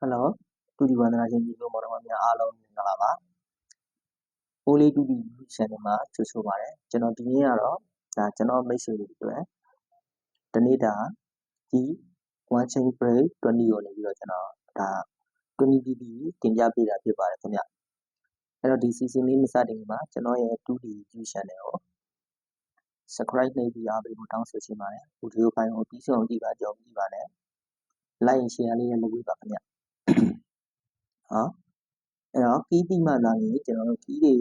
ဟယ်လိုတူဒီဝန္ဒနာရှင်ညီကိုမောင်နှမများအားလုံးမင်္ဂလာပါအိုးလေးတူဒီ channel မှာကြိုဆိုပါရစေကျွန်တော်ဒီနေ့ကတော့ဒါကျွန်တော်မိတ်ဆွေတွေအတွက်ဒီနေ့ဒါဒီ one chain break 20ကိုနေပြီးတော့ကျွန်တော်ဒါ 20pp တင်ပြပေးတာဖြစ်ပါတယ်ခင်ဗျအဲ့တော့ဒီ season လေးမစတင်ခင်မှာကျွန်တော်ရဲ့ 2D YouTube channel ကို subscribe နှိပ်ပြီးအားပေးဖို့တောင်းဆိုချင်ပါတယ်ဗီဒီယိုဖိုင်ကိုပြီးဆုံးကြည့်ပါကြောင်းကြည့်ပါနဲ့ like and share လေးလည်းလုပ်ပေးပါခင်ဗျ ဟာအဲ့တော့ကီးတိမှသာလေကျွန်တော်တို့ကီးတွေ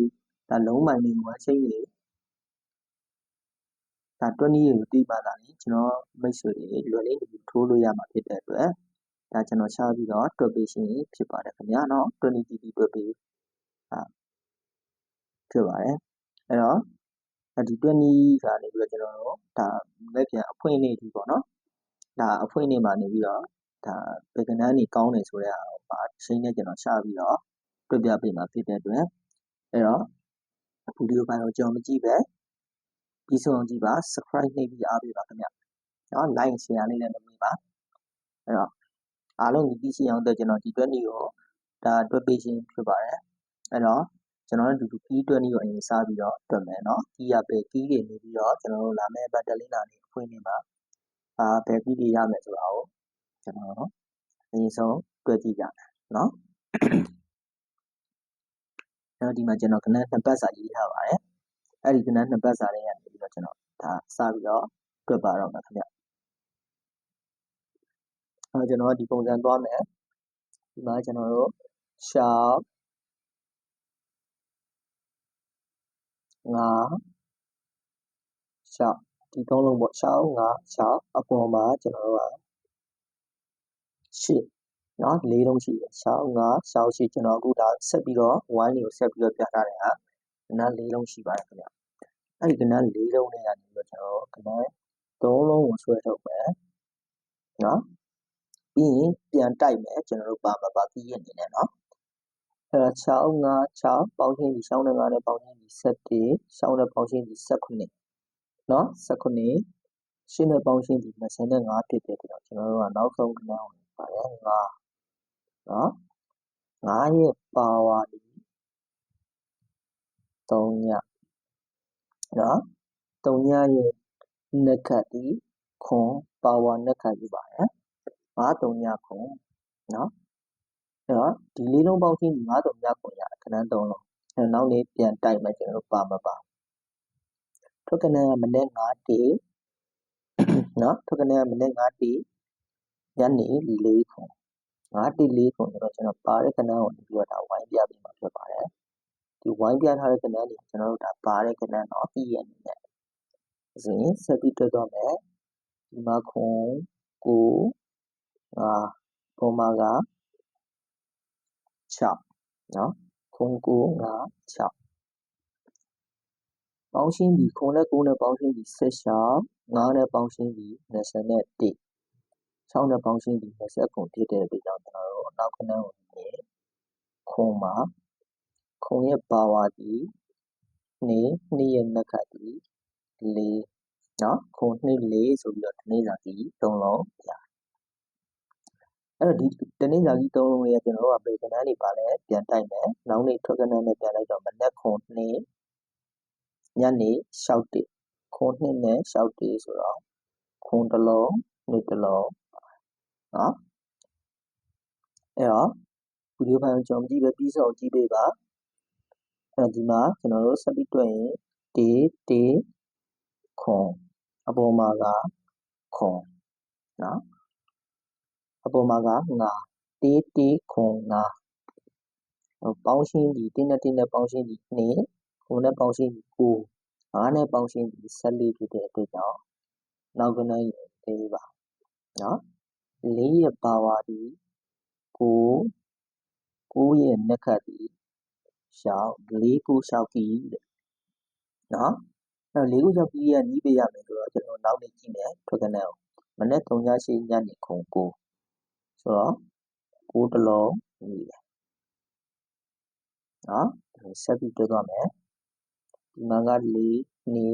ဒါလုံးမိုင်တွေဝါချိတ်တွေ ဒါ20တွေကိုတိမှသာလေကျွန်တော်မိတ်ဆွေတွေ လွယ်လေးထိုးလို့ရမှာဖြစ်တဲ့အတွက် ဒါကျွန်တော် ရှားပြီးတော့ တွက်ပေးရှင်ဖြစ်ပါတယ်ခင်ဗျာနော်20 GB တွက်ပေးဟာဖြစ်ပါတယ် အဲ့တော့ ဒီ20ကနေပြီးတော့ ကျွန်တော်တို့ ဒါလက်ပြန် အဖွင့်နေပြီပေါ့နော် ဒါအဖွင့်နေမှာနေပြီးတော့ ဒါပေကနန်းကြီးကောင်းတယ်ဆိုတဲ့ဟာပါရှင်းနေကျွန်တော် ရှာပြီးတော့ တွက်ပြပေးမှာ ဖြစ်တဲ့အတွက် အဲ့တော့ ဗီဒီယိုဖိုင်ကိုကြော်မကြည့်ပဲပြီးဆုံးအောင်ကြည့်ပါ subscribe နှိပ်ပြီး အားပေးပါခင်ဗျနော် like share လေးလည်းလုပ်ပေးပါ အဲ့တော့ အားလုံးဒီရှိအောင်တော့ကျွန်တော် ဒီ20ကိုဒါတွက်ပေးခြင်း ဖြစ်ပါတယ် အဲ့တော့ ကျွန်တော်တို့ဒီ key 20ကို အရင်စပြီးတော့ တွက်မယ်နော် key ရပဲ key တွေ နေပြီးတော့ ကျွန်တော်တို့ လာမယ့် battle လေးလာနေဖွင့်နေမှာအာဘယ် key တွေ ရမယ်ဆိုတာကို ကျွန်တော်တို့အရင်ဆုံးတွက်ကြည့်ကြမယ်နော်အဲ့တော့ဒီမှာကျွန်တော်ကနန်းနှစ်ပတ်စာရေးထားပါတယ်အဲ့ဒီကနန်းနှစ်ပတ်စာလေးကနေပြီးတော့ကျွန်တော်ဒါစပြီးတော့တွက်ပါတော့မှာခင်ဗျအဲ့တော့ကျွန်တော်ဒီပုံစံသွားမယ်ဒီမှာကျွန်တော်တို့ရှောက်ငါရှောက်ဒီသုံးလုံးပေါ့ရှောက်ငါရှောက်အပေါ်မှာကျွန်တော်တို့က ရှစ်နော်လေးလုံးရှိတယ်ရှောက်ငါရှောက်ရှိကျွန်တော်အခုဒါဆက်ပြီးတော့ wine ကိုဆက်ပြီးတော့ပြထားတယ်ဟာကနန်းလေးလုံးရှိပါတယ်ခင်ဗျအဲ့ဒီကနန်းလေးလုံးနဲ့ကနေပြီးတော့ကျွန်တော်ကနန်းသုံးလုံးကိုဆွဲထုတ်မယ်နော်ပြီးရင်ပြန်တိုက်မယ်ကျွန်တော်တို့ပါပါပါပြီးရနေတယ်နော်အဲ့တော့6 5 6ပေါင်းချင်းဒီ6နဲ့5နဲ့ပေါင်းချင်းဒီ7 6နဲ့ပေါင်းချင်းဒီ19နော်19ရှင်းနဲ့ပေါင်းချင်းဒီ25ဖြစ်တဲ့အတွက်ကျွန်တော်တို့ကနောက်ဆုံးကနန်းကို ပါတယ်5နော်9ရဲ့ပါဝါဒီ3ညနော်3ညရဲ့နက္ခတ်ဒီခွန်ပါဝါနက္ခတ်ယူပါတယ်5 3ညခွန်နော်အဲ့တော့ဒီလေးလုံးပေါင်းချင်းဒီ5 3ညခွန်ရခဏ3လုံးအဲ့နောက်နေ့ပြန်တိုက်မယ်ကျွန်တော်တို့ပါမပါထုတ်ကနေကမနေ့9တေနော်ထုတ်ကနေကမနေ့9တေ ညနေ4ခွန်9တေ4ခွန်ဆိုတော့ကျွန်တော်ပါတဲ့ကဏ္ဍကိုပြီးတော့ဒါဝိုင်းပြပြီးမှဖြစ်ပါတယ်ဒီဝိုင်းပြထားတဲ့ကဏ္ဍတွေကျွန်တော်တို့ဒါပါတဲ့ကဏ္ဍတော့ပြီးရအနေနဲ့ဆိုရင်ဆက်ပြီးတွေ့တော့မယ်ဒီမှာခွန်ကိုငါပုံမှာက6နော်ခွန်ကိုငါ6ပေါင်းရှင်းပြီးခွန်နဲ့9နဲ့ပေါင်းရှင်းပြီး16 9နဲ့ပေါင်းရှင်းပြီး21 6နဲ့ ပေါင်းရှင်းပြီး20ခုဖြစ်တဲ့အတွက်ကြောင့် ကျွန်တော်တို့နောက်ခဏကိုနေခွန်မှာခွန်ရဲ့ပါဝါဒီနေနှစ်ရဲ့ နက်ခတ်ဒီလေးနော်ခွန်နှစ်လေးဆိုပြီးတော့ တနေ့စာကြီး၃လုံးပြအဲ့တော့ ဒီတနေ့စာကြီး၃လုံးလေးကကျွန်တော်တို့ကပေကနန်းတွေပါလဲ ပြန်တိုက်မယ် နောက်နေ့ ထွက်ကနန်းနဲ့ ပြန်လိုက်တော့ မနက်ခွန်နှစ်ညနေ6တိခွန်နှစ်နဲ့6တိဆိုတော့ခွန်တစ်လုံးနေ့တစ်လုံး နော်အဲ့တော့ဗီဒီယိုဖိုင်ကိုကျွန်တော်ကြည့်ပဲပြီးဆုံးကြည့်ပေးပါအဲ့ဒီမှာကျွန်တော်တို့ဆက်ပြီးတွေ့ရင်တေတေခွန်အပေါ်မှာကခွန်နော်အပေါ်မှာကငါတေတေခွန်ငါပေါင်းရှင်းဒီတင်းနဲ့တင်းနဲ့ပေါင်းရှင်းဒီနှစ်ခွန်နဲ့ပေါင်းရှင်းဒီကိုငါးနဲ့ပေါင်းရှင်းဒီ14ဖြစ်တဲ့အတွက်ကြောင့်နောက်ကနေ့ရေးပါနော် လေးရဲ့ပါဝါဒီကိုကိုရဲ့နက်ခတ်ဒီရှောက် လေးကိုရှောက်ကြီးတဲ့ နော်အဲ့လေးကိုရှောက်ကြီးရဲ့နီးပေးရမယ်ဆိုတော့ ကျွန်တော်နောက်နေ့ကြည့်မယ် ထွက်ကနေအောင်မနေ့3ညရှိညနေ ခုံကိုဆိုတော့ ကိုတလုံးနီးတယ် နော်ဆက်ပြီး တွေ့သွားမယ် ဒီမှာက လေးနေ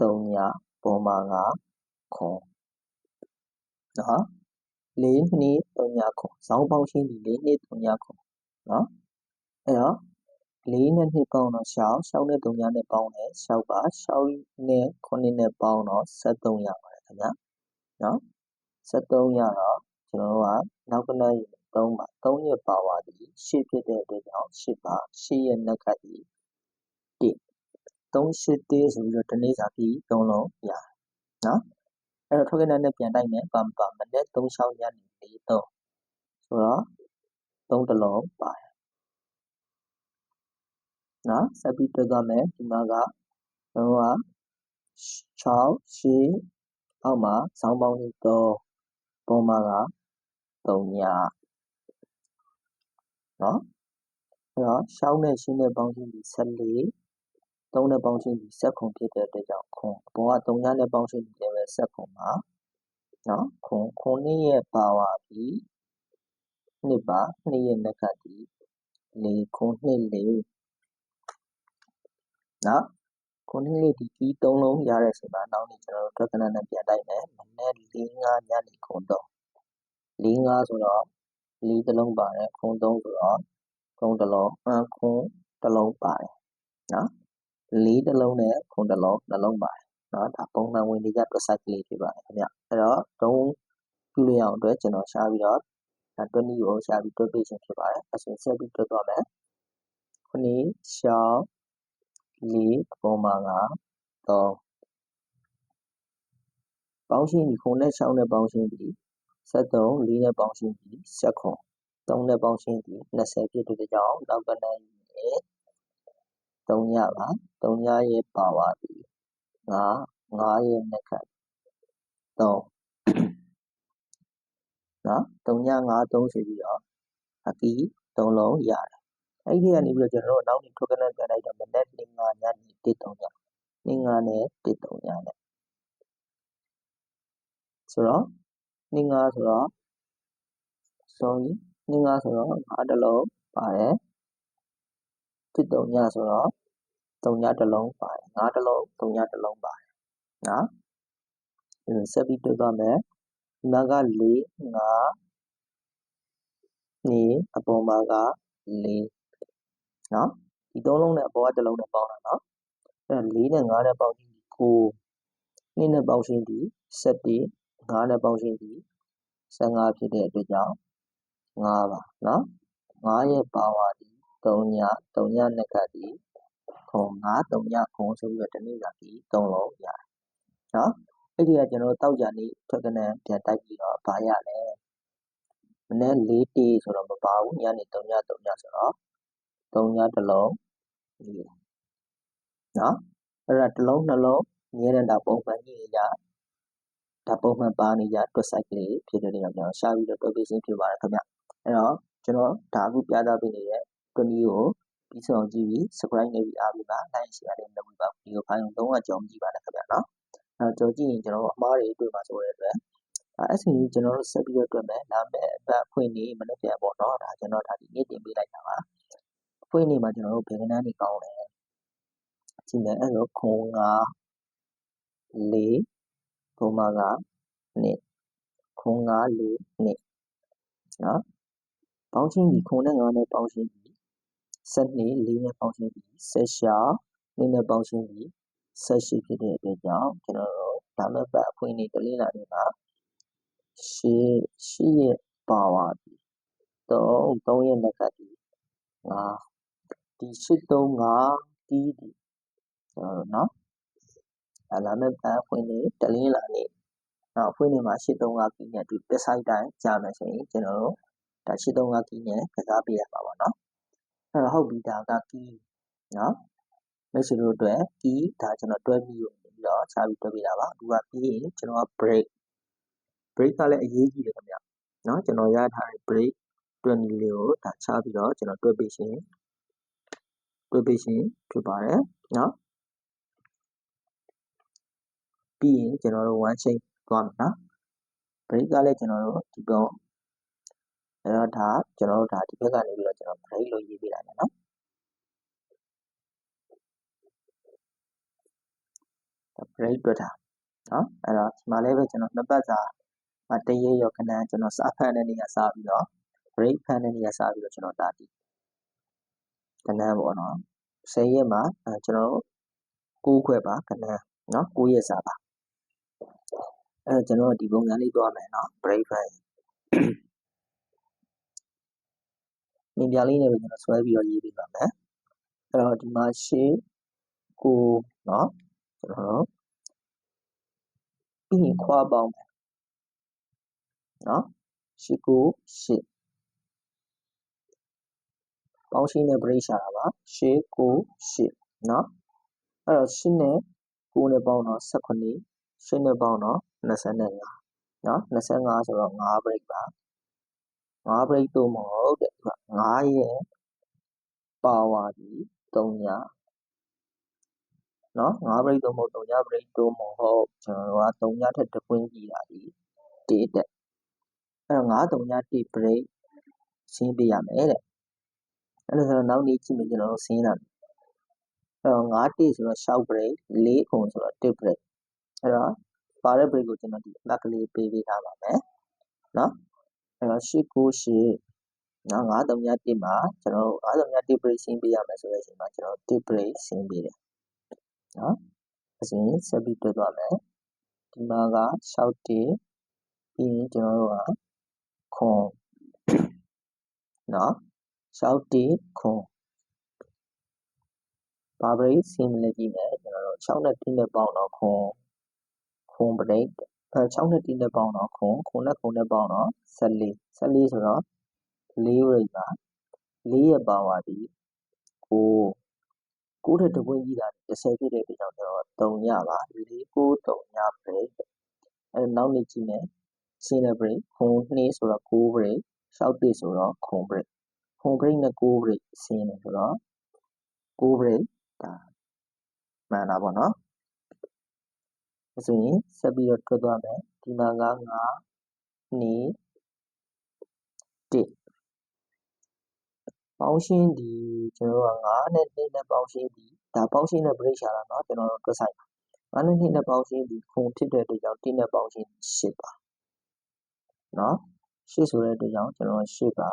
3ညပုံမှာက ခုံနော်4နှ စ်3ညခွန်ဇောင်းပေါင်းရှင်းပြီး4နှစ်3ညခွန်နော်အဲ့တော့4နဲ့2ပေါင်းတော့ရှောက်ရှောက်နဲ့3ညနဲ့ပေါင်းတယ်ရှောက်ပါရှောက်နဲ့9နဲ့ပေါင်းတော့73ရပါတယ်ခင်ဗျာနော်73ရတော့ကျွန်တော်တို့ကနောက်ကနေ့3ပါ3ရက်ပါသွားပြီရှေ့ဖြစ်တဲ့အတွက်ကြောင့်8ပါ8ရက်နှက်ကဒီ1 38တေးဆိုပြီးတော့ဒီနေ့စာပြီး3လုံးရတယ်နော် အဲ့တော့ token နဲ့ပြန်တိုက်မယ်ပါမပါမနေ့36ညနေ4 3ဆိုတော့3တလုံးပါတယ်နော်ဆက်ပြီးတွေ့သွားမယ်ဒီမှာကကျွန်တော်က6 8အောက်မှာစောင်းပေါင်း3ပုံမှာက3ညနော်အဲ့တော့ရှောင်းနဲ့ရှင်းနဲ့ပေါင်းရှင်းပြီး14 3 နဲ့ ပေါင်းရှင်းပြီးဆက်ခုဖြစ်တဲ့အတွက်ကြောင့် ခွန်အပေါ်က3ညနဲ့ ပေါင်းရှင်းပြီးလည်းပဲဆက်ခုမှာနော်ခွန်ခွန်နှစ်ရဲ့ ပါဝါပြီးနှစ်ပါနှစ်ရဲ့နှက်ကဒီ၄ခွန်နှစ်လေးနော်ခုနှစ်လေးဒီကြီး၃လုံးရတဲ့အချိန်မှာ နောက်နေ့ကျွန်တော်တို့ တွက်ကနနဲ့ ပြန်တိုက်မယ်မနေ့၄၅ညနေခွန်တော့၄၅ဆိုတော့ ၄တစ်လုံးပါတယ်ခွန်၃ဆိုတော့ခွန်တစ်လုံးအခွန် တစ်လုံးပါတယ်နော် ၄တစ်လုံးနဲ့ခွန်တစ်လုံးနှလုံးပါတယ်နော်ဒါပုံမှန်ဝင်နေကြ precise ကလေးဖြစ်ပါတယ်ခင်ဗျအဲ့တော့တုံးပြုလို့ရအောင်အတွက်ကျွန်တော်ရှားပြီးတော့ဒါ20ကိုရှားပြီးတွက်ပေးခြင်းဖြစ်ပါတယ်အစဉ်ဆက်ပြီးတွက်သွားမယ်ခုနှစ်ရှောင်း၄ပုံမှာက3ပေါင်းရှင်းဒီခုနဲ့ရှောင်းနဲ့ပေါင်းရှင်းဒီ73 4နဲ့ပေါင်းရှင်းဒီ79 3နဲ့ပေါင်းရှင်းဒီ20ဖြစ်တဲ့ကြောင့်နောက်ကနိုင်ရဲ့ 3ညပါ3ညရဲ့ ပါဝါဒီ9 9ရဲ့နှက်ခတ်3နော်3ည9 3ဆိုပြီးတော့ အကီ3လုံးရတယ် အဲ့ဒီကနေပြီးတော့ ကျွန်တော်တို့ နောက်နေ့ထုတ်ကနေပြန်လိုက်တော့ မနေ့5ညနေ1 3ညနေ့5နဲ့1 3ညနဲ့ ဆိုတော့နေ့5ဆိုတော့ sorry နေ့5ဆိုတော့5တလုံးပါတယ် 1 3ညဆိုတော့3ညတစ်လုံးပါတယ်5တလုံး3ညတစ်လုံးပါတယ်နော်အဲဆက်ပြီးတွေ့သွားမယ်ဒီမှာက4 5နေအပေါ်မှာက4နော်ဒီသုံးလုံးနဲ့အပေါ်ကတစ်လုံးနဲ့ပေါင်းတာနော်အဲ4နဲ့5နဲ့ပေါင်းပြီး9 2နဲ့ပေါင်းရှင်းပြီး7 5နဲ့ပေါင်းရှင်းပြီး15ဖြစ်တဲ့အတွက်ကြောင့်5ပါနော်5ရဲ့ပါဝါဒီ 3ည3ညနဲ့ကဒီခုံ5 3ညခုံဆိုပြီးတော့တနေ့ကဒီ3လုံးရတယ်နော်အဲ့ဒီကကျွန်တော်တောက်ကြနေထွက်ကနေပြန်တိုက်ပြီးတော့ဘာရလဲမနေ့၄တေးဆိုတော့မပါဘူးညနေ3ည3ညဆိုတော့3ညတစ်လုံးရေးနော်အဲ့ဒါတစ်လုံးနှလုံးငဲတဲ့တာပုံမှန်ကြီးကြဒါပုံမှန်ပါနေကြတွက်ဆိုင်ကလေးဖြစ်တဲ့နေရာကျွန်တော်ရှာပြီးတော့တွက်ပေးခြင်းဖြစ်ပါတယ်ခင်ဗျအဲ့တော့ကျွန်တော်ဒါအခုပြသပေးနေတဲ့ တွက်နည်းကိုပြီးဆုံးကြည့်ပြီး subscribe နေပြီးအားပေးပါ like share လေးလုပ်ပြီးပါဒီကိုဖိုင်လုံးတော့ကြောင်းကြည့်ပါနဲ့ခင်ဗျနော်အဲ့တော့ကြော်ကြည့်ရင်ကျွန်တော်အမားတွေတွေ့မှာဆိုတဲ့အတွက်အဲ့ဒီကျွန်တော်တို့ဆက်ပြီးတော့တွေ့မယ်လာမယ့်အပတ်ဖွင့်နေမနေ့ပြန်ပေါ့နော်ဒါကျွန်တော်ဒါဒီနေ့တင်ပေးလိုက်တာပါဖွင့်နေမှာကျွန်တော်တို့ဘယ်ကနန်းနေကောင်းလဲကြည့်မယ်အဲ့တော့ခုံက၄ပုံမှာကနှစ်ခုံက၄နှစ်နော်ပေါင်းချင်းပြီးခုံနဲ့9နဲ့ပေါင်းချင်း 12 4နဲ့ပေါင်းခြင်းပြီး16 2နဲ့ပေါင်းခြင်းပြီး18ဖြစ်တဲ့အတွက်ကြောင့်ကျွန်တော်တို့ဓမ္မပတ်အဖွင့်နေတလင်းလာနေမှာ8 8ရဲ့ပါဝါဒီ3 3ရဲ့နက္ခတ်ဒီ5ဒီ8 3 5ဒီဒီကျွန်တော်တို့နော်အလာမဲ့ပတ်အဖွင့်နေတလင်းလာနေနောက်အဖွင့်နေမှာ8 3 5ကီးနဲ့ဒီပက်ဆိုင်တိုင်းကြာမယ်ဆိုရင်ကျွန်တော်တို့ဒါ8 3 5ကီးနဲ့ကစားပေးရပါပါနော် အဲ့တော့ဟုတ်ပြီဒါက key နော်မိတ်ဆွေတို့အတွက် key ဒါကျွန်တော်တွဲပြီးပြီးတော့ရှားပြီးတွဲပေးတာပါအခုကပြီးရင်ကျွန်တော်က break break ကလည်းအရေးကြီးတယ်ခင်ဗျနော်ကျွန်တော်ရထားတဲ့ break တွဲနည်းလေးကိုဒါချပြီးတော့ကျွန်တော်တွဲပေးရှင်တွဲပေးရှင်ဖြစ်ပါတယ်နော်ပြီးရင်ကျွန်တော်တို့ one chain သွားမယ်နော် break ကလည်းကျွန်တော်တို့ဒီကောင် အဲ့တော့ဒါကျွန်တော်တို့ဒါဒီဘက်ကနေပြီးတော့ကျွန်တော် break လို့ရေးပေးလိုက်မယ်နော် break တွေ့တာနော်အဲ့တော့ဒီမှာလည်းပဲကျွန်တော်နှစ်ပတ်စာအတရေရောခဏကျွန်တော်စာဖတ်တဲ့နေရာစပြီးတော့ break ဖတ်တဲ့နေရာစပြီးတော့ကျွန်တော်တာတည်ခဏပေါ့နော်10ရက်မှာကျွန်တော်9ခွဲပါခဏနော်9ရက်စာပါအဲကျွန်တော်ဒီပုံစံလေးတွားမယ်နော် break ဖတ် မြင်ပြလေးနဲ့ပဲကျွန်တော်ဆွဲပြီးတော့ရေးပေးပါမယ်အဲ့တော့ဒီမှာရှေ့ကိုနော်ကျွန်တော်ပြီးရင်ခွာပေါင်းမယ်နော်ရှစ်ကိုရှစ်ပေါင်းရှင်းနဲ့ break ရှာတာပါရှစ်ကိုရှစ်နော်အဲ့တော့ရှစ်နဲ့ကိုနဲ့ပေါင်းတော့18ရှစ်နဲ့ပေါင်းတော့25နော်25ဆိုတော့5 break ပါ5 break တော့မဟုတ်တဲ့ 5ရဲ့ power ဒီ3ညနော်5 break တော့မဟုတ်3ည break တော့မဟုတ်ကျွန်တော်တို့က3ညထက်တစ်ပွင့်ကြည့်တာဒီ1တဲ့အဲ့တော့9 3ည1 break ရှင်းပေးရမယ်တဲ့အဲ့လိုဆိုတော့နောက်နေ့ကြည့်မယ်ကျွန်တော်တို့ရှင်းတာအဲ့တော့9 1ဆိုတော့ short break 4ခုဆိုတော့1 break အဲ့တော့ပါတဲ့ break ကိုကျွန်တော်ဒီအလက်ကလေးပေးပေးထားပါမယ်နော်အဲ့တော့8 9 8 နော်9 3ည1မှာကျွန်တော်တို့9 3ည1 break ရှင်းပေးရမယ်ဆိုတဲ့အချိန်မှာကျွန်တော်1 break ရှင်းပေးတယ်နော်အစဉ်ဆက်ပြီးတွေ့သွားမယ်ဒီမှာက6 1ပြီးရင်ကျွန်တော်တို့ကခွန်နော်6 1ခွန်ဘာဘရိတ်စီမလဲကြည့်မယ်ကျွန်တော်တို့6နဲ့1နဲ့ပေါင်းတော့ခွန်ခွန်ဘရိတ်အဲ6နဲ့1နဲ့ပေါင်းတော့ခွန်ခွန်နဲ့ခွန်နဲ့ပေါင်းတော့14 14ဆိုတော့ 4ဘရိတ်ပါ4ရဲ့ပါဝါဒီကို9ထက်တပွင့်ကြီးတာ10ဖြစ်တဲ့အတွက်ကြောင့်ကျွန်တော်3ညပါ4 9 3ညဘရိတ်အဲနောက်နေ့ကြည့်မယ်ရှင်းတဲ့ break ခွန်2ဆိုတော့ 9 break 6 1ဆိုတော့ခွန် break ခွန် break နဲ့ 9 break ရှင်းတယ်ဆိုတော့ 9 break ဒါမှန်တာပေါ့နော် ဒါဆိုရင် ဆက်ပြီးတော့ထွက်သွားမယ် ဒီမှာက9 2 1 ပေါင်းရှင်းဒီကျွန်တော်တို့က9နဲ့2နဲ့ပေါင်းရှင်းဒီဒါပေါင်းရှင်းနဲ့ break ရှာတာเนาะကျွန်တော်တို့တွက်ဆိုင်ပါ9နဲ့2နဲ့ပေါင်းရှင်းဒီခုံဖြစ်တဲ့အတွက်ကြောင့်1နဲ့ပေါင်းရှင်း10ပါเนาะ10ဆိုတဲ့အတွက်ကြောင့်ကျွန်တော်10ပါ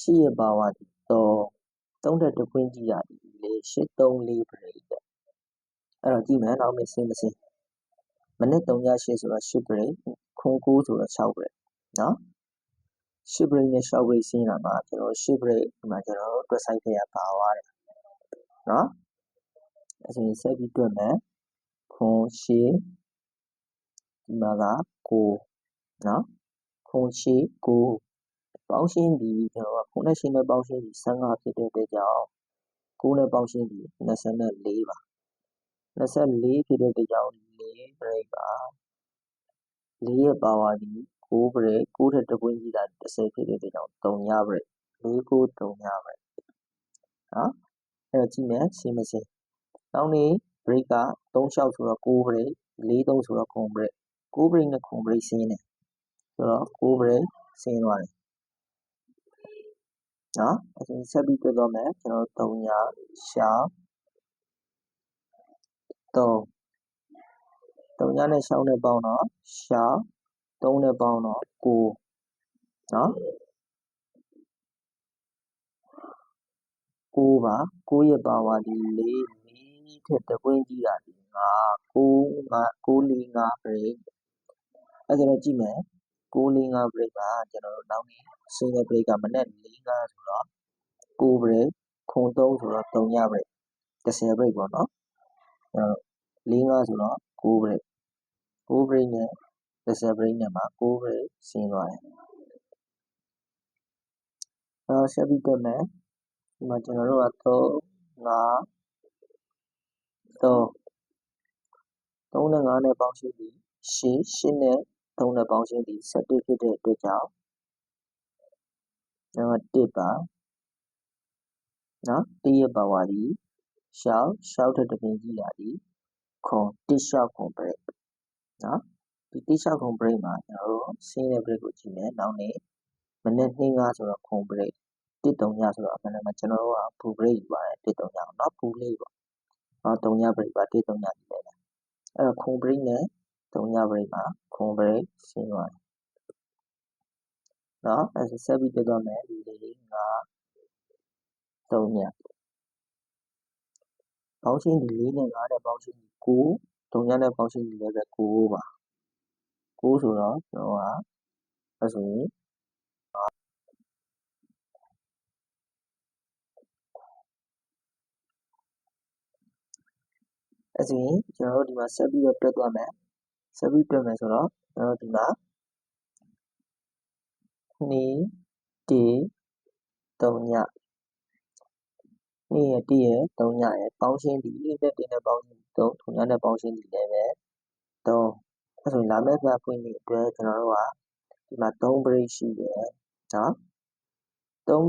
10ရဲ့ power ဒီ3 3တဲ့တပွင့်ကြည့်ရတယ်လေ834 break တဲ့အဲ့တော့ကြည့်မယ်နောက်နေ့စင်းမစင်းမနစ်3ည8ဆိုတော့10 break ခွန်9ဆိုတော့6 break เนาะ 10 break နဲ့6 break စင်းတာမှာကျွန်တော်10 break ဒီမှာကျွန်တော်တို့တွက်ဆိုင်ခဲ့ရပါသွားတယ်เนาะအဲ့ဆိုရင်ဆက်ပြီးတွက်မယ်ခွန်10ဒီမှာက9เนาะခွန်10 9ပေါင်းရှင်းပြီးကျွန်တော်ကခုနဲ့ရှင်းနဲ့ပေါင်းရှင်းပြီး15ဖြစ်တဲ့အတွက်ကြောင့်9နဲ့ပေါင်းရှင်းပြီး24ပါ24ဖြစ်တဲ့အတွက်ကြောင့်4 break ပါ4ရဲ့ power ဒီ 9 break 9ထက်တစ်ပွင့်ကြီးတာ30ဖြစ်တဲ့အတွက်ကြောင့်3ည break 4 9 3ည break နော်အဲ့တော့ကြည့်မယ်ရှင်းမရှင်းနောက်နေ့ break က3လျှောက်ဆိုတော့9 break 4 3ဆိုတော့9 break 9 break နဲ့9 break ရှင်းတယ်ဆိုတော့9 break ရှင်းသွားတယ်နော်အရင်ဆက်ပြီးတွေ့တော့မယ်ကျွန်တော်3ညရှာ3 3ညနဲ့ရှောင်းနဲ့ပေါင်းတော့ရှာ 3နဲ့ပေါင်းတော့9နော်9ပါ9ရဲ့ပါဝါဒီ4 4ထက်တပွင့်ကြီးတာဒီ5 9 5 9 4 5 break အဲ့ဒါတော့ကြည့်မယ်9 4 5 break ပါကျွန်တော်တို့နောက်နေ့ single break ကမနေ့4 5ဆိုတော့9 break ခုံ3ဆိုတော့3ည break 10 break ပေါ့နော်အဲ့တော့4 5ဆိုတော့9 break 9 break နဲ့ 10 break နဲ့မှာ9 break ဆင်းသွားတယ်အဲ့တော့ဆက်ပြီးတော့မယ်ဒီမှာကျွန်တော်တို့က3 5 3 3နဲ့5နဲ့ပေါင်းရှင်းပြီး8 8နဲ့3နဲ့ပေါင်းရှင်းပြီး17ဖြစ်တဲ့အတွက်ကြောင့်ကျွန်တော်1ပါနော်1ရဲ့ power ဒီရှောက်ရှောက်တဲ့တပင်ကြီးတာဒီခွန်1ရှောက်ခွန် break နော် ဒီ1ရှောက်ခွန် break မှာကျွန်တော်တို့ဆင်းတဲ့ break ကိုကြည့်မယ်နောက်နေ့မနေ့2 5ဆိုတော့ခွန် break 1 3ညဆိုတော့အမှန်တမ်းကျွန်တော်တို့ကပူ break ယူပါတယ်1 3ညနော်ပူလေးပေါ့နော်3ည break ပါ1 3ညကြည့်လိုက်တယ်အဲ့တော့ခွန် break နဲ့3ည break မှာခွန် break ဆင်းသွားတယ်နော်အဲ့ဒါဆက်ပြီးတက်သွားမယ်4 5 3ညပေါင်းရှင်းဒီ4နဲ့5နဲ့ပေါင်းရှင်းဒီ9 3ညနဲ့ပေါင်းရှင်းဒီလည်းပဲ9ပါ 9ဆိုတော့ကျွန်တော်ကအဲ့ဆိုရင်အဲ့ဆိုရင်ကျွန်တော်တို့ဒီမှာဆက်ပြီးတော့တွက်သွားမယ်ဆက်ပြီးတွက်မယ်ဆိုတော့ကျွန်တော်ဒီမှာ2 1 3ည2ရဲ့1ရဲ့3ညရဲ့ပေါင်းရှင်းဒီနဲ့1နဲ့ပေါင်းရှင်းဒီ3 3ညနဲ့ပေါင်းရှင်းဒီလည်းပဲ3 အဲ့ဆိုရင်လာမယ့်ပတ်ဖွင့်နေ့အတွက်ကျွန်တော်တို့ကဒီမှာ3 break ရှိတယ်နော်3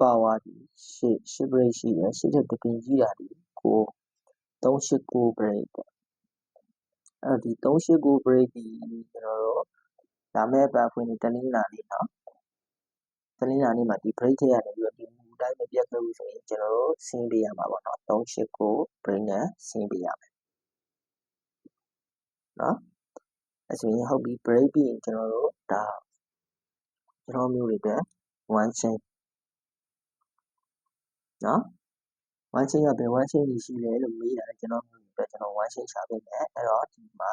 power ဒီ8 8 break ရှိတယ်8တဲ့တပင်ကြီးတာဒီ9 389 break ပေါ့အဲ့တော့ဒီ389 break ဒီကျွန်တော်တို့လာမယ့်ပတ်ဖွင့်နေ့တနင်္လာနေ့နော်တနင်္လာနေ့မှာဒီ break ထဲကနေပြီးတော့ဒီမူတိုင်းမပြတ်ခဲ့ဘူးဆိုရင်ကျွန်တော်တို့ဆင်းပေးရမှာပေါ့နော်389 break နဲ့ဆင်းပေးရမယ်နော် အဲ့ဆိုရင်ဟုတ်ပြီ break ပြီးရင်ကျွန်တော်တို့ဒါကျွန်တော်မျိုးတွေအတွက် one chain နော် one chain ကဘယ် one chain ကြီးရှိလဲလို့မေးတာကျွန်တော်မျိုးတွေအတွက်ကျွန်တော် one chain ရှာပေးမယ်အဲ့တော့ဒီမှာ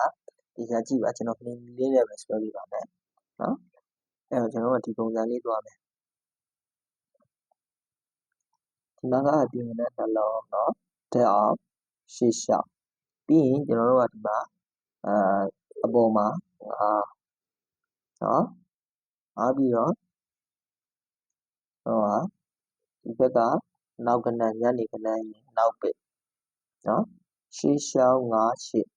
ဒီကကြည့်ပါကျွန်တော်ပြင်လေးလေးပဲဆွဲပေးပါမယ်နော်အဲ့တော့ကျွန်တော်ကဒီပုံစံလေးသွားမယ်ဒီမှာကပြင်နေတဲ့နှလုံးနော်တက်အောင်ရှေ့လျှောက်ပြီးရင်ကျွန်တော်တို့ကဒီမှာအာ အပေါ်မှာအာနော်အားပြီးတော့ဟောဒီဘက်ကနောက်ကနညနေကနရင်နောက်ပိတ်နော်ရှေးရှောင်း၅ရှစ်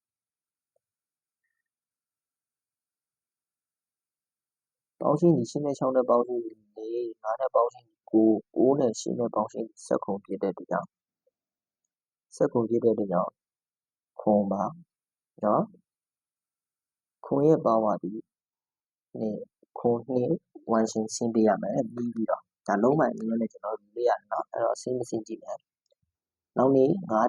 ပေါင်းရှင်းဒီရှင်းနဲ့6နဲ့ပေါင်းရှင်းဒီ၄၅နဲ့ပေါင်းရှင်းဒီ9 9နဲ့ရှင်းနဲ့ပေါင်းရှင်းဒီဆက်ခုံပြတဲ့တရားဆက်ခုံပြတဲ့တရားခုံပါနော် ခုံရဲ့ပေါင်းပါဒီနေခုံနှစ်ဝမ်ရှင်းဆင်းပေးရမယ်ပြီးပြီးတော့ဒါလုံးမိုင်နည်းနဲ့ကျွန်တော်လေးရတယ်နော်အဲ့တော့ဆင်းမဆင်းကြည့်မယ်နောက်နေ့ငါ